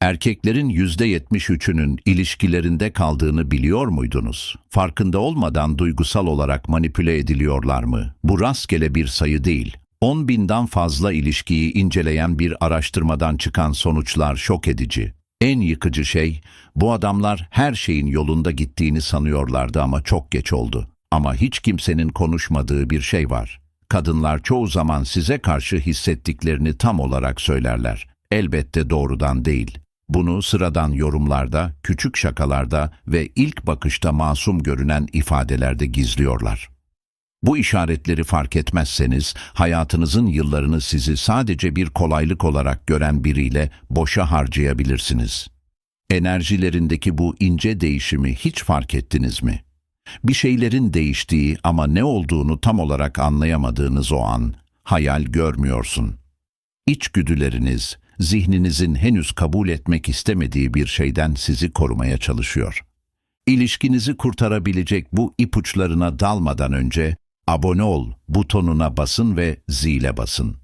Erkeklerin %73'ünün ilişkilerinde kaldığını biliyor muydunuz? Farkında olmadan duygusal olarak manipüle ediliyorlar mı? Bu rastgele bir sayı değil. 10 binden fazla ilişkiyi inceleyen bir araştırmadan çıkan sonuçlar şok edici. En yıkıcı şey, bu adamlar her şeyin yolunda gittiğini sanıyorlardı ama çok geç oldu. Ama hiç kimsenin konuşmadığı bir şey var. Kadınlar çoğu zaman size karşı hissettiklerini tam olarak söylerler. Elbette doğrudan değil. Bunu sıradan yorumlarda, küçük şakalarda ve ilk bakışta masum görünen ifadelerde gizliyorlar. Bu işaretleri fark etmezseniz hayatınızın yıllarını sizi sadece bir kolaylık olarak gören biriyle boşa harcayabilirsiniz. Enerjilerindeki bu ince değişimi hiç fark ettiniz mi? Bir şeylerin değiştiği ama ne olduğunu tam olarak anlayamadığınız o an hayal görmüyorsun. İçgüdüleriniz, zihninizin henüz kabul etmek istemediği bir şeyden sizi korumaya çalışıyor. İlişkinizi kurtarabilecek bu ipuçlarına dalmadan önce abone ol butonuna basın ve zile basın.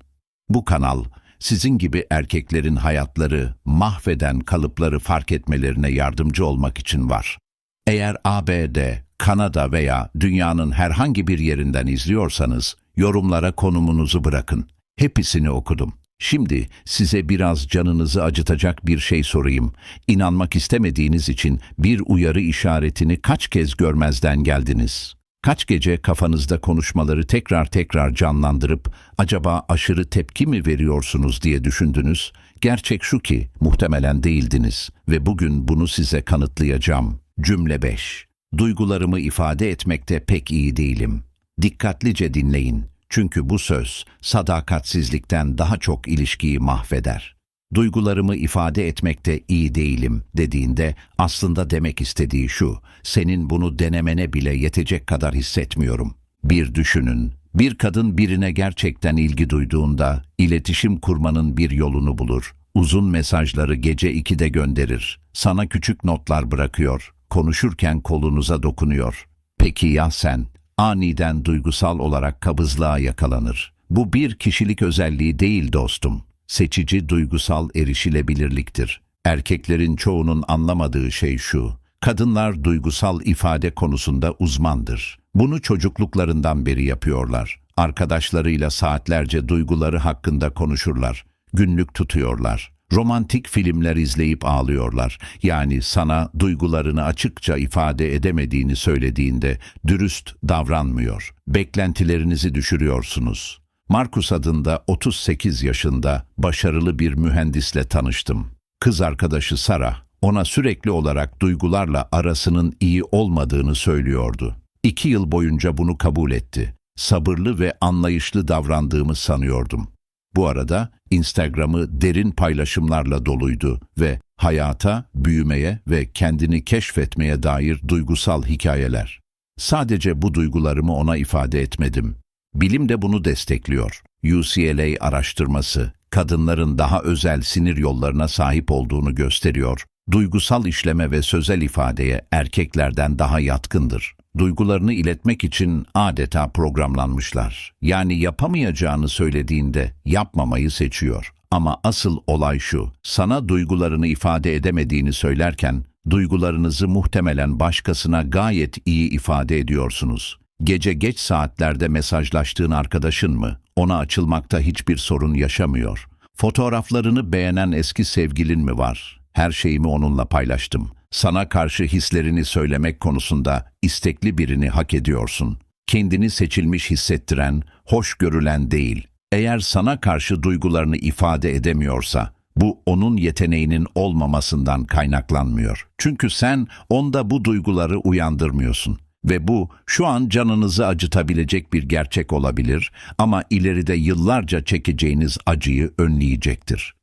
Bu kanal sizin gibi erkeklerin hayatları, mahveden kalıpları fark etmelerine yardımcı olmak için var. Eğer ABD, Kanada veya dünyanın herhangi bir yerinden izliyorsanız yorumlara konumunuzu bırakın. Hepsini okudum. Şimdi size biraz canınızı acıtacak bir şey sorayım. İnanmak istemediğiniz için bir uyarı işaretini kaç kez görmezden geldiniz? Kaç gece kafanızda konuşmaları tekrar tekrar canlandırıp acaba aşırı tepki mi veriyorsunuz diye düşündünüz? Gerçek şu ki muhtemelen değildiniz ve bugün bunu size kanıtlayacağım. Cümle 5. Duygularımı ifade etmekte pek iyi değilim. Dikkatlice dinleyin. Çünkü bu söz sadakatsizlikten daha çok ilişkiyi mahveder. Duygularımı ifade etmekte iyi değilim dediğinde aslında demek istediği şu, senin bunu denemene bile yetecek kadar hissetmiyorum. Bir düşünün, bir kadın birine gerçekten ilgi duyduğunda iletişim kurmanın bir yolunu bulur. Uzun mesajları gece 2'de gönderir. Sana küçük notlar bırakıyor. Konuşurken kolunuza dokunuyor. Peki ya sen? Aniden duygusal olarak kabızlığa yakalanır. Bu bir kişilik özelliği değil dostum. Seçici duygusal erişilebilirliktir. Erkeklerin çoğunun anlamadığı şey şu. Kadınlar duygusal ifade konusunda uzmandır. Bunu çocukluklarından beri yapıyorlar. Arkadaşlarıyla saatlerce duyguları hakkında konuşurlar. Günlük tutuyorlar. Romantik filmler izleyip ağlıyorlar. Yani sana duygularını açıkça ifade edemediğini söylediğinde dürüst davranmıyor. Beklentilerinizi düşürüyorsunuz. Markus adında 38 yaşında başarılı bir mühendisle tanıştım. Kız arkadaşı Sara ona sürekli olarak duygularla arasının iyi olmadığını söylüyordu. İki yıl boyunca bunu kabul etti. Sabırlı ve anlayışlı davrandığımı sanıyordum. Bu arada Instagram'ı derin paylaşımlarla doluydu ve hayata, büyümeye ve kendini keşfetmeye dair duygusal hikayeler. Sadece bu duygularımı ona ifade etmedim. Bilim de bunu destekliyor. UCLA araştırması, kadınların daha özel sinir yollarına sahip olduğunu gösteriyor. Duygusal işleme ve sözel ifadeye erkeklerden daha yatkındır. Duygularını iletmek için adeta programlanmışlar. Yani yapamayacağını söylediğinde yapmamayı seçiyor. Ama asıl olay şu, sana duygularını ifade edemediğini söylerken, duygularınızı muhtemelen başkasına gayet iyi ifade ediyorsunuz. Gece geç saatlerde mesajlaştığın arkadaşın mı? Ona açılmakta hiçbir sorun yaşamıyor. Fotoğraflarını beğenen eski sevgilin mi var? Her şeyimi onunla paylaştım. Sana karşı hislerini söylemek konusunda istekli birini hak ediyorsun. Kendini seçilmiş hissettiren, hoş görülen değil. Eğer sana karşı duygularını ifade edemiyorsa, bu onun yeteneğinin olmamasından kaynaklanmıyor. Çünkü sen onda bu duyguları uyandırmıyorsun. Ve bu şu an canınızı acıtabilecek bir gerçek olabilir ama ileride yıllarca çekeceğiniz acıyı önleyecektir.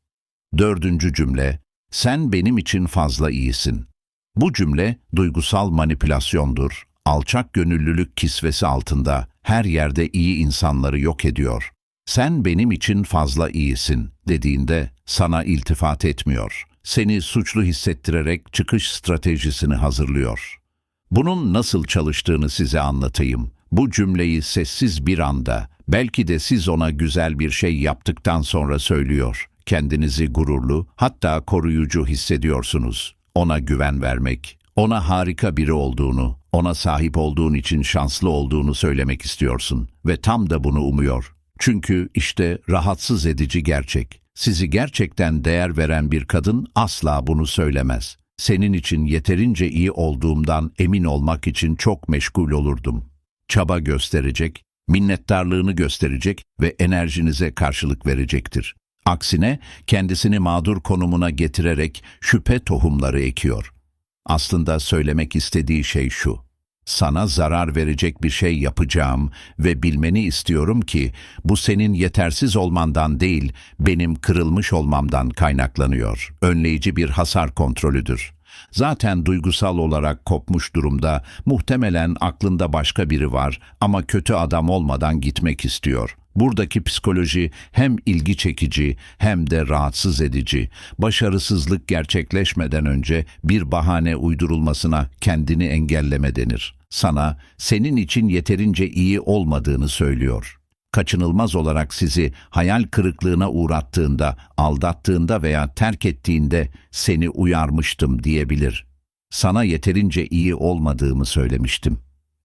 Dördüncü cümle, sen benim için fazla iyisin. Bu cümle duygusal manipülasyondur, alçak gönüllülük kisvesi altında her yerde iyi insanları yok ediyor. Sen benim için fazla iyisin dediğinde sana iltifat etmiyor. Seni suçlu hissettirerek çıkış stratejisini hazırlıyor. Bunun nasıl çalıştığını size anlatayım. Bu cümleyi sessiz bir anda, belki de siz ona güzel bir şey yaptıktan sonra söylüyor. kendinizi gururlu, hatta koruyucu hissediyorsunuz. Ona güven vermek, ona harika biri olduğunu, ona sahip olduğun için şanslı olduğunu söylemek istiyorsun ve tam da bunu umuyor. Çünkü işte rahatsız edici gerçek. Sizi gerçekten değer veren bir kadın asla bunu söylemez. Senin için yeterince iyi olduğumdan emin olmak için çok meşgul olurdum. Çaba gösterecek, minnettarlığını gösterecek ve enerjinize karşılık verecektir. Aksine kendisini mağdur konumuna getirerek şüphe tohumları ekiyor. Aslında söylemek istediği şey şu. Sana zarar verecek bir şey yapacağım ve bilmeni istiyorum ki bu senin yetersiz olmandan değil, benim kırılmış olmamdan kaynaklanıyor. Önleyici bir hasar kontrolüdür. Zaten duygusal olarak kopmuş durumda, muhtemelen aklında başka biri var ama kötü adam olmadan gitmek istiyor. Buradaki psikoloji hem ilgi çekici hem de rahatsız edici. Başarısızlık gerçekleşmeden önce bir bahane uydurulmasına kendini engelleme denir. Sana senin için yeterince iyi olmadığını söylüyor. Kaçınılmaz olarak sizi hayal kırıklığına uğrattığında, aldattığında veya terk ettiğinde seni uyarmıştım diyebilir. Sana yeterince iyi olmadığımı söylemiştim.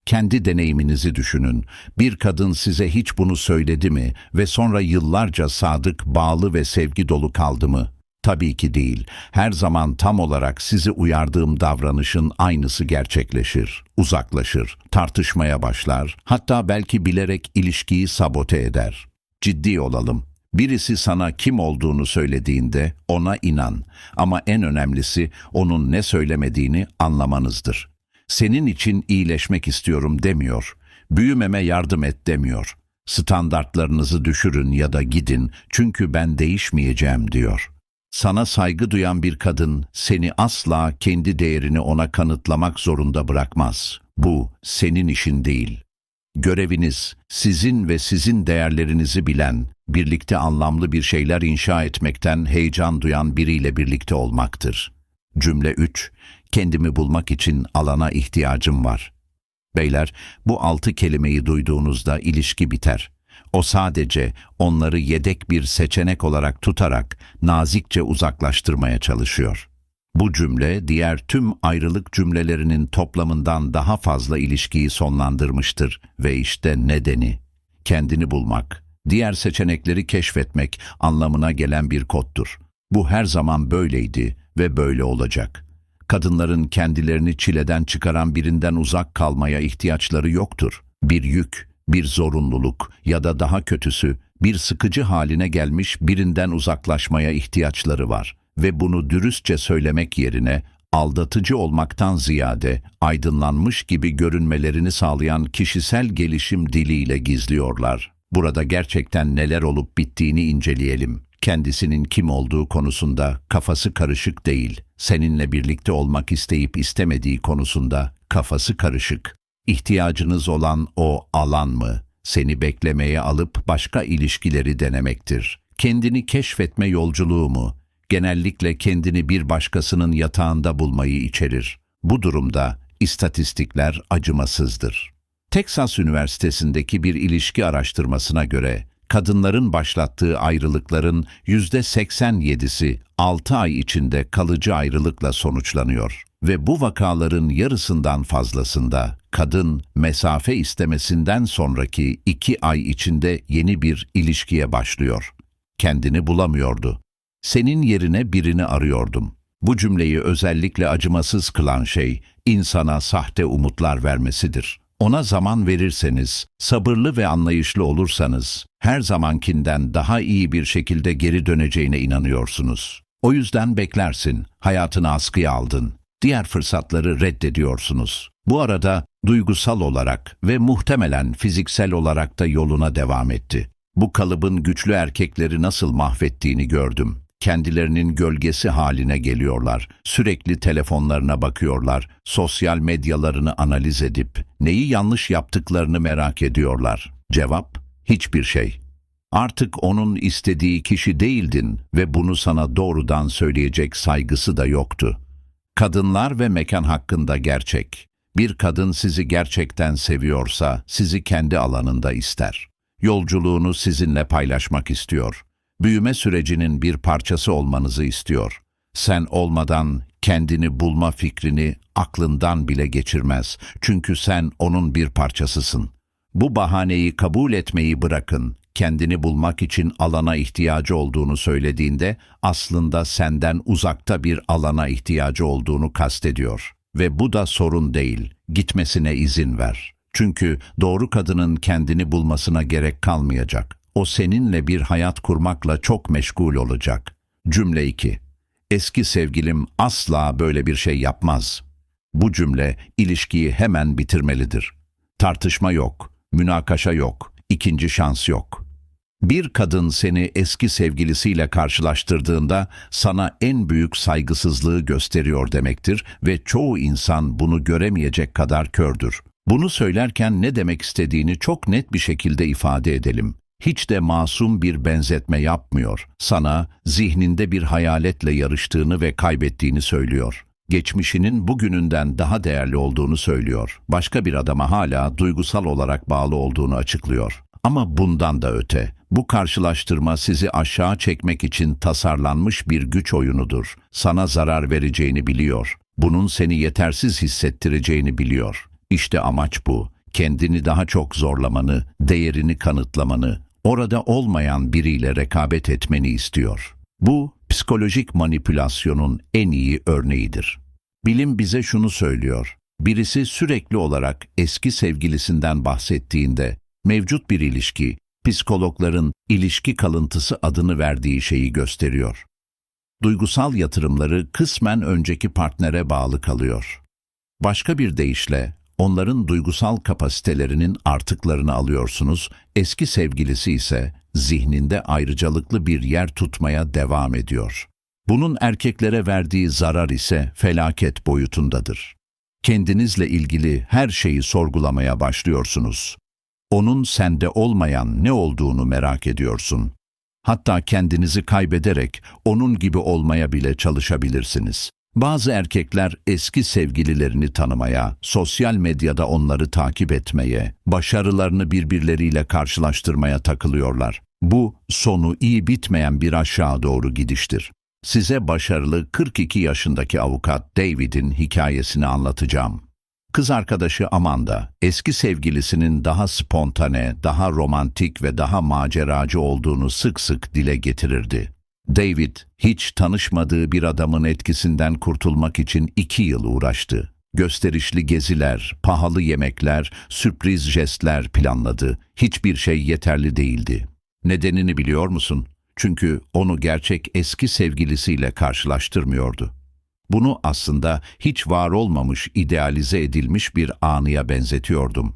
Kendi deneyiminizi düşünün. Bir kadın size hiç bunu söyledi mi ve sonra yıllarca sadık, bağlı ve sevgi dolu kaldı mı? Tabii ki değil. Her zaman tam olarak sizi uyardığım davranışın aynısı gerçekleşir. Uzaklaşır, tartışmaya başlar, hatta belki bilerek ilişkiyi sabote eder. Ciddi olalım. Birisi sana kim olduğunu söylediğinde ona inan. Ama en önemlisi onun ne söylemediğini anlamanızdır. Senin için iyileşmek istiyorum demiyor. Büyümeme yardım et demiyor. Standartlarınızı düşürün ya da gidin çünkü ben değişmeyeceğim diyor. Sana saygı duyan bir kadın seni asla kendi değerini ona kanıtlamak zorunda bırakmaz. Bu senin işin değil. Göreviniz sizin ve sizin değerlerinizi bilen, birlikte anlamlı bir şeyler inşa etmekten heyecan duyan biriyle birlikte olmaktır. Cümle 3. Kendimi bulmak için alana ihtiyacım var. Beyler, bu altı kelimeyi duyduğunuzda ilişki biter. O sadece onları yedek bir seçenek olarak tutarak nazikçe uzaklaştırmaya çalışıyor. Bu cümle diğer tüm ayrılık cümlelerinin toplamından daha fazla ilişkiyi sonlandırmıştır ve işte nedeni kendini bulmak, diğer seçenekleri keşfetmek anlamına gelen bir koddur. Bu her zaman böyleydi ve böyle olacak. Kadınların kendilerini çileden çıkaran birinden uzak kalmaya ihtiyaçları yoktur. Bir yük, bir zorunluluk ya da daha kötüsü bir sıkıcı haline gelmiş birinden uzaklaşmaya ihtiyaçları var ve bunu dürüstçe söylemek yerine aldatıcı olmaktan ziyade aydınlanmış gibi görünmelerini sağlayan kişisel gelişim diliyle gizliyorlar. Burada gerçekten neler olup bittiğini inceleyelim. Kendisinin kim olduğu konusunda kafası karışık değil, seninle birlikte olmak isteyip istemediği konusunda kafası karışık. İhtiyacınız olan o alan mı? Seni beklemeye alıp başka ilişkileri denemektir. Kendini keşfetme yolculuğu mu? Genellikle kendini bir başkasının yatağında bulmayı içerir. Bu durumda istatistikler acımasızdır. Texas Üniversitesi'ndeki bir ilişki araştırmasına göre kadınların başlattığı ayrılıkların %87'si 6 ay içinde kalıcı ayrılıkla sonuçlanıyor ve bu vakaların yarısından fazlasında kadın mesafe istemesinden sonraki iki ay içinde yeni bir ilişkiye başlıyor. Kendini bulamıyordu. Senin yerine birini arıyordum. Bu cümleyi özellikle acımasız kılan şey insana sahte umutlar vermesidir. Ona zaman verirseniz, sabırlı ve anlayışlı olursanız, her zamankinden daha iyi bir şekilde geri döneceğine inanıyorsunuz. O yüzden beklersin, hayatını askıya aldın. Diğer fırsatları reddediyorsunuz. Bu arada duygusal olarak ve muhtemelen fiziksel olarak da yoluna devam etti. Bu kalıbın güçlü erkekleri nasıl mahvettiğini gördüm kendilerinin gölgesi haline geliyorlar. Sürekli telefonlarına bakıyorlar, sosyal medyalarını analiz edip neyi yanlış yaptıklarını merak ediyorlar. Cevap, hiçbir şey. Artık onun istediği kişi değildin ve bunu sana doğrudan söyleyecek saygısı da yoktu. Kadınlar ve mekan hakkında gerçek. Bir kadın sizi gerçekten seviyorsa sizi kendi alanında ister. Yolculuğunu sizinle paylaşmak istiyor Büyüme sürecinin bir parçası olmanızı istiyor. Sen olmadan kendini bulma fikrini aklından bile geçirmez. Çünkü sen onun bir parçasısın. Bu bahaneyi kabul etmeyi bırakın. Kendini bulmak için alana ihtiyacı olduğunu söylediğinde aslında senden uzakta bir alana ihtiyacı olduğunu kastediyor. Ve bu da sorun değil. Gitmesine izin ver. Çünkü doğru kadının kendini bulmasına gerek kalmayacak. O seninle bir hayat kurmakla çok meşgul olacak. Cümle 2. Eski sevgilim asla böyle bir şey yapmaz. Bu cümle ilişkiyi hemen bitirmelidir. Tartışma yok, münakaşa yok, ikinci şans yok. Bir kadın seni eski sevgilisiyle karşılaştırdığında sana en büyük saygısızlığı gösteriyor demektir ve çoğu insan bunu göremeyecek kadar kördür. Bunu söylerken ne demek istediğini çok net bir şekilde ifade edelim. Hiç de masum bir benzetme yapmıyor. Sana zihninde bir hayaletle yarıştığını ve kaybettiğini söylüyor. Geçmişinin bugününden daha değerli olduğunu söylüyor. Başka bir adama hala duygusal olarak bağlı olduğunu açıklıyor. Ama bundan da öte, bu karşılaştırma sizi aşağı çekmek için tasarlanmış bir güç oyunudur. Sana zarar vereceğini biliyor. Bunun seni yetersiz hissettireceğini biliyor. İşte amaç bu. Kendini daha çok zorlamanı, değerini kanıtlamanı, orada olmayan biriyle rekabet etmeni istiyor. Bu psikolojik manipülasyonun en iyi örneğidir. Bilim bize şunu söylüyor. Birisi sürekli olarak eski sevgilisinden bahsettiğinde mevcut bir ilişki, psikologların ilişki kalıntısı adını verdiği şeyi gösteriyor. Duygusal yatırımları kısmen önceki partnere bağlı kalıyor. Başka bir deyişle onların duygusal kapasitelerinin artıklarını alıyorsunuz, eski sevgilisi ise zihninde ayrıcalıklı bir yer tutmaya devam ediyor. Bunun erkeklere verdiği zarar ise felaket boyutundadır. Kendinizle ilgili her şeyi sorgulamaya başlıyorsunuz. Onun sende olmayan ne olduğunu merak ediyorsun. Hatta kendinizi kaybederek onun gibi olmaya bile çalışabilirsiniz. Bazı erkekler eski sevgililerini tanımaya, sosyal medyada onları takip etmeye, başarılarını birbirleriyle karşılaştırmaya takılıyorlar. Bu sonu iyi bitmeyen bir aşağı doğru gidiştir. Size başarılı 42 yaşındaki avukat David'in hikayesini anlatacağım. Kız arkadaşı Amanda, eski sevgilisinin daha spontane, daha romantik ve daha maceracı olduğunu sık sık dile getirirdi. David, hiç tanışmadığı bir adamın etkisinden kurtulmak için iki yıl uğraştı. Gösterişli geziler, pahalı yemekler, sürpriz jestler planladı. Hiçbir şey yeterli değildi. Nedenini biliyor musun? Çünkü onu gerçek eski sevgilisiyle karşılaştırmıyordu. Bunu aslında hiç var olmamış, idealize edilmiş bir anıya benzetiyordum.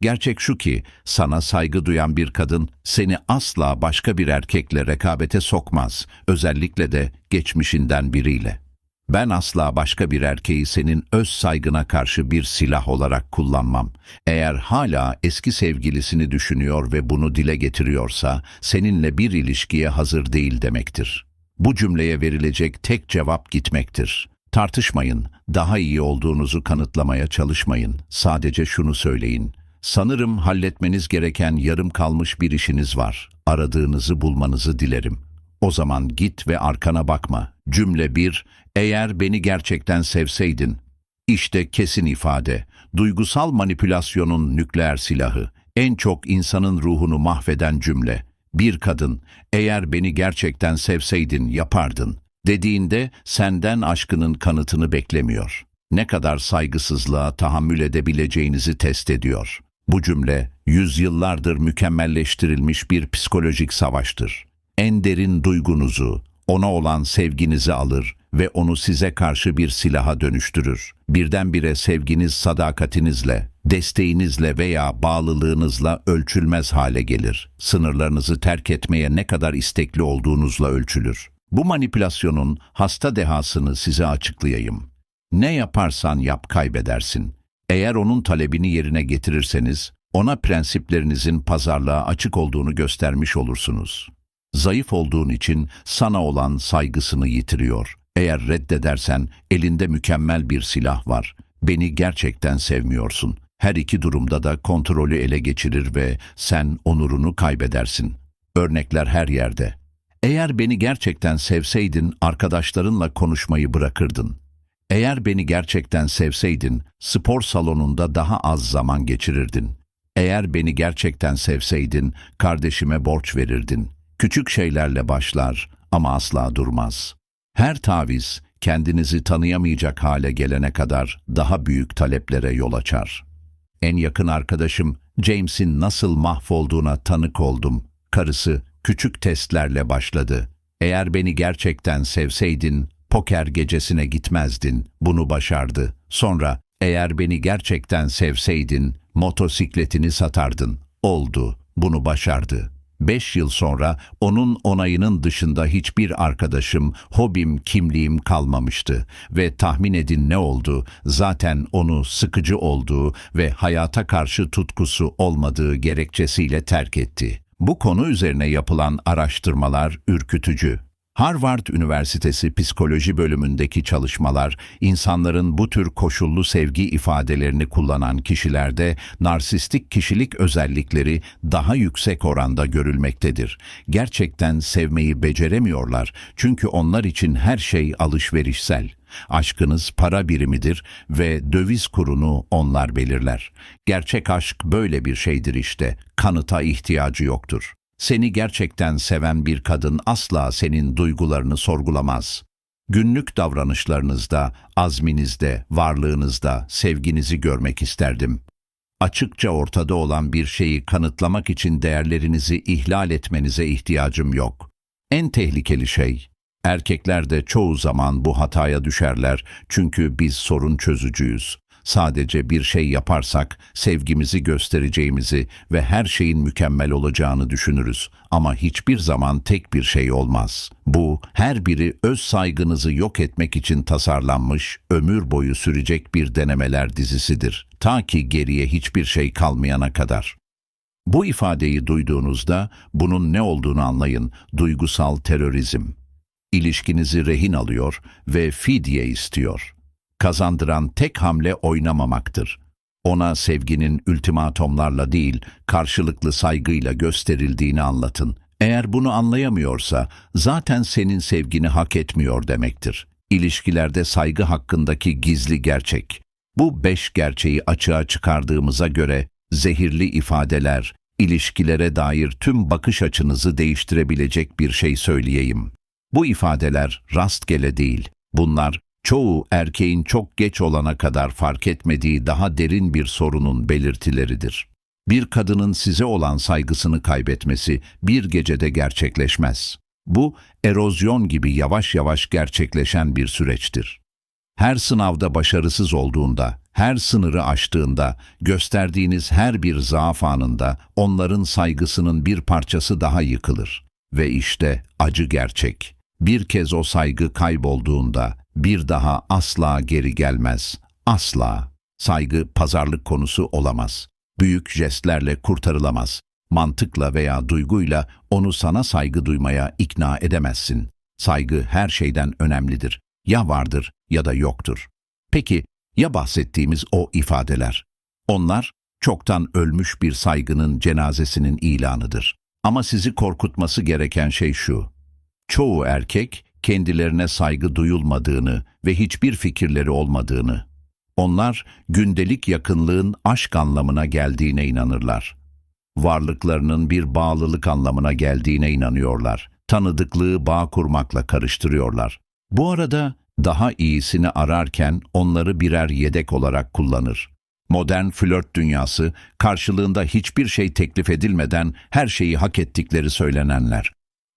Gerçek şu ki, sana saygı duyan bir kadın seni asla başka bir erkekle rekabete sokmaz, özellikle de geçmişinden biriyle. Ben asla başka bir erkeği senin öz saygına karşı bir silah olarak kullanmam. Eğer hala eski sevgilisini düşünüyor ve bunu dile getiriyorsa, seninle bir ilişkiye hazır değil demektir.'' Bu cümleye verilecek tek cevap gitmektir. Tartışmayın, daha iyi olduğunuzu kanıtlamaya çalışmayın. Sadece şunu söyleyin. Sanırım halletmeniz gereken yarım kalmış bir işiniz var. Aradığınızı bulmanızı dilerim. O zaman git ve arkana bakma. Cümle 1. Eğer beni gerçekten sevseydin. İşte kesin ifade. Duygusal manipülasyonun nükleer silahı. En çok insanın ruhunu mahveden cümle bir kadın, eğer beni gerçekten sevseydin yapardın, dediğinde senden aşkının kanıtını beklemiyor. Ne kadar saygısızlığa tahammül edebileceğinizi test ediyor. Bu cümle, yüzyıllardır mükemmelleştirilmiş bir psikolojik savaştır. En derin duygunuzu, ona olan sevginizi alır ve onu size karşı bir silaha dönüştürür. Birdenbire sevginiz sadakatinizle, desteğinizle veya bağlılığınızla ölçülmez hale gelir. Sınırlarınızı terk etmeye ne kadar istekli olduğunuzla ölçülür. Bu manipülasyonun hasta dehasını size açıklayayım. Ne yaparsan yap kaybedersin. Eğer onun talebini yerine getirirseniz, ona prensiplerinizin pazarlığa açık olduğunu göstermiş olursunuz. Zayıf olduğun için sana olan saygısını yitiriyor. Eğer reddedersen elinde mükemmel bir silah var. Beni gerçekten sevmiyorsun. Her iki durumda da kontrolü ele geçirir ve sen onurunu kaybedersin. Örnekler her yerde. Eğer beni gerçekten sevseydin arkadaşlarınla konuşmayı bırakırdın. Eğer beni gerçekten sevseydin spor salonunda daha az zaman geçirirdin. Eğer beni gerçekten sevseydin kardeşime borç verirdin. Küçük şeylerle başlar ama asla durmaz. Her taviz kendinizi tanıyamayacak hale gelene kadar daha büyük taleplere yol açar. En yakın arkadaşım James'in nasıl mahvolduğuna tanık oldum. Karısı küçük testlerle başladı. Eğer beni gerçekten sevseydin poker gecesine gitmezdin. Bunu başardı. Sonra eğer beni gerçekten sevseydin motosikletini satardın. Oldu. Bunu başardı. Beş yıl sonra onun onayının dışında hiçbir arkadaşım, hobim, kimliğim kalmamıştı. Ve tahmin edin ne oldu? Zaten onu sıkıcı olduğu ve hayata karşı tutkusu olmadığı gerekçesiyle terk etti. Bu konu üzerine yapılan araştırmalar ürkütücü. Harvard Üniversitesi Psikoloji bölümündeki çalışmalar, insanların bu tür koşullu sevgi ifadelerini kullanan kişilerde narsistik kişilik özellikleri daha yüksek oranda görülmektedir. Gerçekten sevmeyi beceremiyorlar çünkü onlar için her şey alışverişsel. Aşkınız para birimidir ve döviz kurunu onlar belirler. Gerçek aşk böyle bir şeydir işte. Kanıta ihtiyacı yoktur. Seni gerçekten seven bir kadın asla senin duygularını sorgulamaz. Günlük davranışlarınızda, azminizde, varlığınızda sevginizi görmek isterdim. Açıkça ortada olan bir şeyi kanıtlamak için değerlerinizi ihlal etmenize ihtiyacım yok. En tehlikeli şey, erkekler de çoğu zaman bu hataya düşerler çünkü biz sorun çözücüyüz. Sadece bir şey yaparsak sevgimizi göstereceğimizi ve her şeyin mükemmel olacağını düşünürüz. Ama hiçbir zaman tek bir şey olmaz. Bu her biri öz saygınızı yok etmek için tasarlanmış, ömür boyu sürecek bir denemeler dizisidir. Ta ki geriye hiçbir şey kalmayana kadar. Bu ifadeyi duyduğunuzda bunun ne olduğunu anlayın. Duygusal terörizm. İlişkinizi rehin alıyor ve fidye istiyor kazandıran tek hamle oynamamaktır. Ona sevginin ultimatomlarla değil, karşılıklı saygıyla gösterildiğini anlatın. Eğer bunu anlayamıyorsa, zaten senin sevgini hak etmiyor demektir. İlişkilerde saygı hakkındaki gizli gerçek. Bu beş gerçeği açığa çıkardığımıza göre, zehirli ifadeler, ilişkilere dair tüm bakış açınızı değiştirebilecek bir şey söyleyeyim. Bu ifadeler rastgele değil, bunlar çoğu erkeğin çok geç olana kadar fark etmediği daha derin bir sorunun belirtileridir. Bir kadının size olan saygısını kaybetmesi bir gecede gerçekleşmez. Bu, erozyon gibi yavaş yavaş gerçekleşen bir süreçtir. Her sınavda başarısız olduğunda, her sınırı aştığında, gösterdiğiniz her bir zaaf anında onların saygısının bir parçası daha yıkılır. Ve işte acı gerçek. Bir kez o saygı kaybolduğunda, bir daha asla geri gelmez. Asla. Saygı pazarlık konusu olamaz. Büyük jestlerle kurtarılamaz. Mantıkla veya duyguyla onu sana saygı duymaya ikna edemezsin. Saygı her şeyden önemlidir. Ya vardır ya da yoktur. Peki ya bahsettiğimiz o ifadeler? Onlar çoktan ölmüş bir saygının cenazesinin ilanıdır. Ama sizi korkutması gereken şey şu. Çoğu erkek kendilerine saygı duyulmadığını ve hiçbir fikirleri olmadığını. Onlar gündelik yakınlığın aşk anlamına geldiğine inanırlar. Varlıklarının bir bağlılık anlamına geldiğine inanıyorlar. Tanıdıklığı bağ kurmakla karıştırıyorlar. Bu arada daha iyisini ararken onları birer yedek olarak kullanır. Modern flört dünyası karşılığında hiçbir şey teklif edilmeden her şeyi hak ettikleri söylenenler.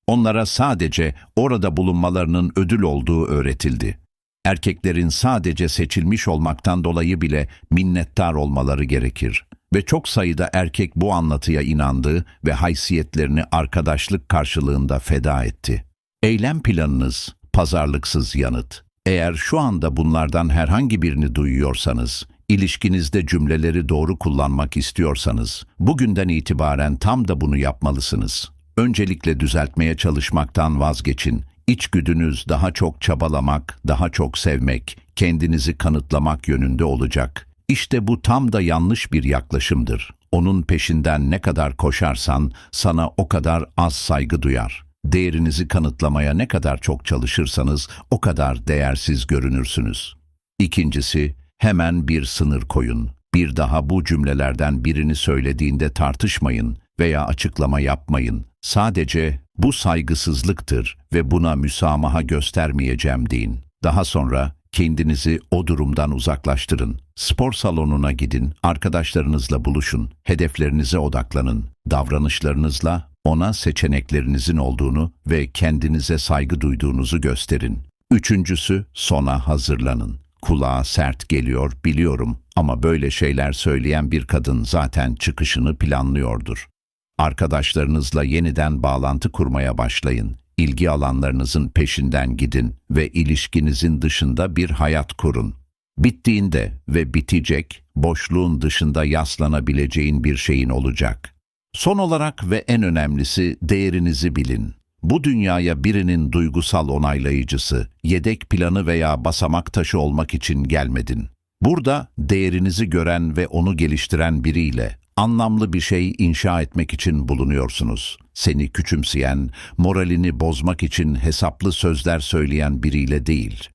Onlara sadece orada bulunmalarının ödül olduğu öğretildi. Erkeklerin sadece seçilmiş olmaktan dolayı bile minnettar olmaları gerekir. Ve çok sayıda erkek bu anlatıya inandı ve haysiyetlerini arkadaşlık karşılığında feda etti. Eylem planınız, pazarlıksız yanıt. Eğer şu anda bunlardan herhangi birini duyuyorsanız, ilişkinizde cümleleri doğru kullanmak istiyorsanız, bugünden itibaren tam da bunu yapmalısınız. Öncelikle düzeltmeye çalışmaktan vazgeçin. İçgüdünüz daha çok çabalamak, daha çok sevmek, kendinizi kanıtlamak yönünde olacak. İşte bu tam da yanlış bir yaklaşımdır. Onun peşinden ne kadar koşarsan sana o kadar az saygı duyar. Değerinizi kanıtlamaya ne kadar çok çalışırsanız o kadar değersiz görünürsünüz. İkincisi, hemen bir sınır koyun. Bir daha bu cümlelerden birini söylediğinde tartışmayın veya açıklama yapmayın. Sadece bu saygısızlıktır ve buna müsamaha göstermeyeceğim deyin. Daha sonra kendinizi o durumdan uzaklaştırın. Spor salonuna gidin, arkadaşlarınızla buluşun, hedeflerinize odaklanın. Davranışlarınızla ona seçeneklerinizin olduğunu ve kendinize saygı duyduğunuzu gösterin. Üçüncüsü, sona hazırlanın. Kulağa sert geliyor biliyorum ama böyle şeyler söyleyen bir kadın zaten çıkışını planlıyordur. Arkadaşlarınızla yeniden bağlantı kurmaya başlayın. İlgi alanlarınızın peşinden gidin ve ilişkinizin dışında bir hayat kurun. Bittiğinde ve bitecek, boşluğun dışında yaslanabileceğin bir şeyin olacak. Son olarak ve en önemlisi değerinizi bilin. Bu dünyaya birinin duygusal onaylayıcısı, yedek planı veya basamak taşı olmak için gelmedin. Burada değerinizi gören ve onu geliştiren biriyle anlamlı bir şey inşa etmek için bulunuyorsunuz. Seni küçümseyen, moralini bozmak için hesaplı sözler söyleyen biriyle değil.